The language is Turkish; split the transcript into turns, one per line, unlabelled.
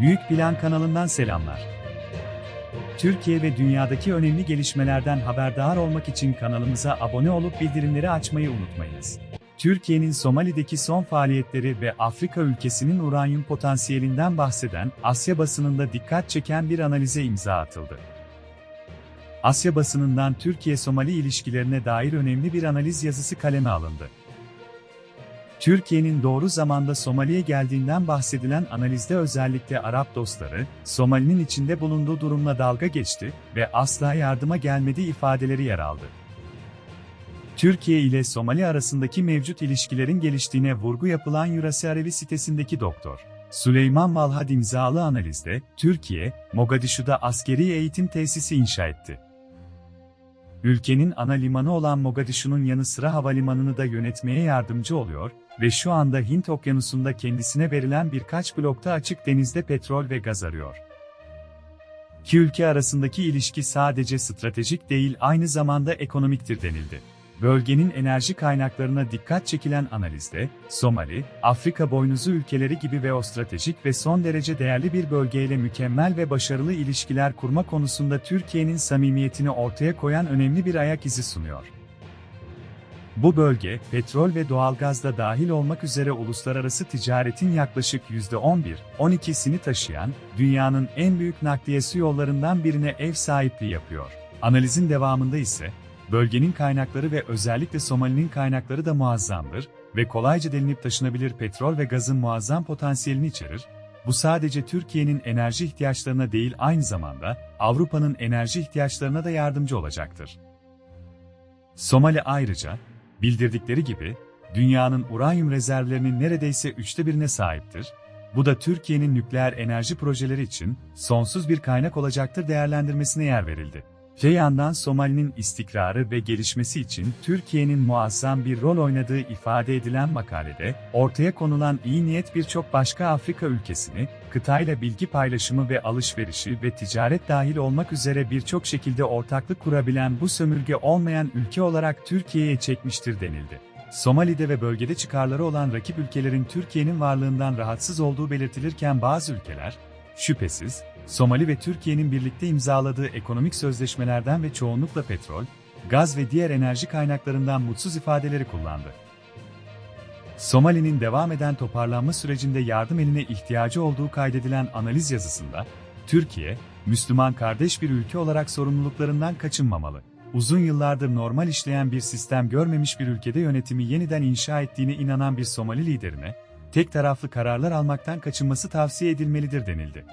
Büyük Plan kanalından selamlar. Türkiye ve dünyadaki önemli gelişmelerden haberdar olmak için kanalımıza abone olup bildirimleri açmayı unutmayınız. Türkiye'nin Somali'deki son faaliyetleri ve Afrika ülkesinin uranyum potansiyelinden bahseden Asya basınında dikkat çeken bir analize imza atıldı. Asya basınından Türkiye-Somali ilişkilerine dair önemli bir analiz yazısı kaleme alındı. Türkiye'nin doğru zamanda Somali'ye geldiğinden bahsedilen analizde özellikle Arap dostları, Somali'nin içinde bulunduğu durumla dalga geçti ve asla yardıma gelmediği ifadeleri yer aldı. Türkiye ile Somali arasındaki mevcut ilişkilerin geliştiğine vurgu yapılan Eurasi Arevi sitesindeki doktor. Süleyman Malhad imzalı analizde, Türkiye, Mogadishu'da askeri eğitim tesisi inşa etti. Ülkenin ana limanı olan Mogadishu'nun yanı sıra havalimanını da yönetmeye yardımcı oluyor ve şu anda Hint Okyanusu'nda kendisine verilen birkaç blokta açık denizde petrol ve gaz arıyor. İki ülke arasındaki ilişki sadece stratejik değil aynı zamanda ekonomiktir denildi. Bölgenin enerji kaynaklarına dikkat çekilen analizde, Somali, Afrika boynuzu ülkeleri gibi ve o stratejik ve son derece değerli bir bölgeyle mükemmel ve başarılı ilişkiler kurma konusunda Türkiye'nin samimiyetini ortaya koyan önemli bir ayak izi sunuyor. Bu bölge, petrol ve doğalgazda dahil olmak üzere uluslararası ticaretin yaklaşık %11-12'sini taşıyan, dünyanın en büyük nakliyesi yollarından birine ev sahipliği yapıyor. Analizin devamında ise, bölgenin kaynakları ve özellikle Somali'nin kaynakları da muazzamdır ve kolayca delinip taşınabilir petrol ve gazın muazzam potansiyelini içerir. Bu sadece Türkiye'nin enerji ihtiyaçlarına değil aynı zamanda Avrupa'nın enerji ihtiyaçlarına da yardımcı olacaktır. Somali ayrıca, bildirdikleri gibi, dünyanın uranyum rezervlerinin neredeyse üçte birine sahiptir. Bu da Türkiye'nin nükleer enerji projeleri için sonsuz bir kaynak olacaktır değerlendirmesine yer verildi. Öte yandan Somali'nin istikrarı ve gelişmesi için Türkiye'nin muazzam bir rol oynadığı ifade edilen makalede, ortaya konulan iyi niyet birçok başka Afrika ülkesini, kıtayla bilgi paylaşımı ve alışverişi ve ticaret dahil olmak üzere birçok şekilde ortaklık kurabilen bu sömürge olmayan ülke olarak Türkiye'ye çekmiştir denildi. Somali'de ve bölgede çıkarları olan rakip ülkelerin Türkiye'nin varlığından rahatsız olduğu belirtilirken bazı ülkeler, şüphesiz, Somali ve Türkiye'nin birlikte imzaladığı ekonomik sözleşmelerden ve çoğunlukla petrol, gaz ve diğer enerji kaynaklarından mutsuz ifadeleri kullandı. Somali'nin devam eden toparlanma sürecinde yardım eline ihtiyacı olduğu kaydedilen analiz yazısında, Türkiye, Müslüman kardeş bir ülke olarak sorumluluklarından kaçınmamalı. Uzun yıllardır normal işleyen bir sistem görmemiş bir ülkede yönetimi yeniden inşa ettiğine inanan bir Somali liderine, tek taraflı kararlar almaktan kaçınması tavsiye edilmelidir denildi.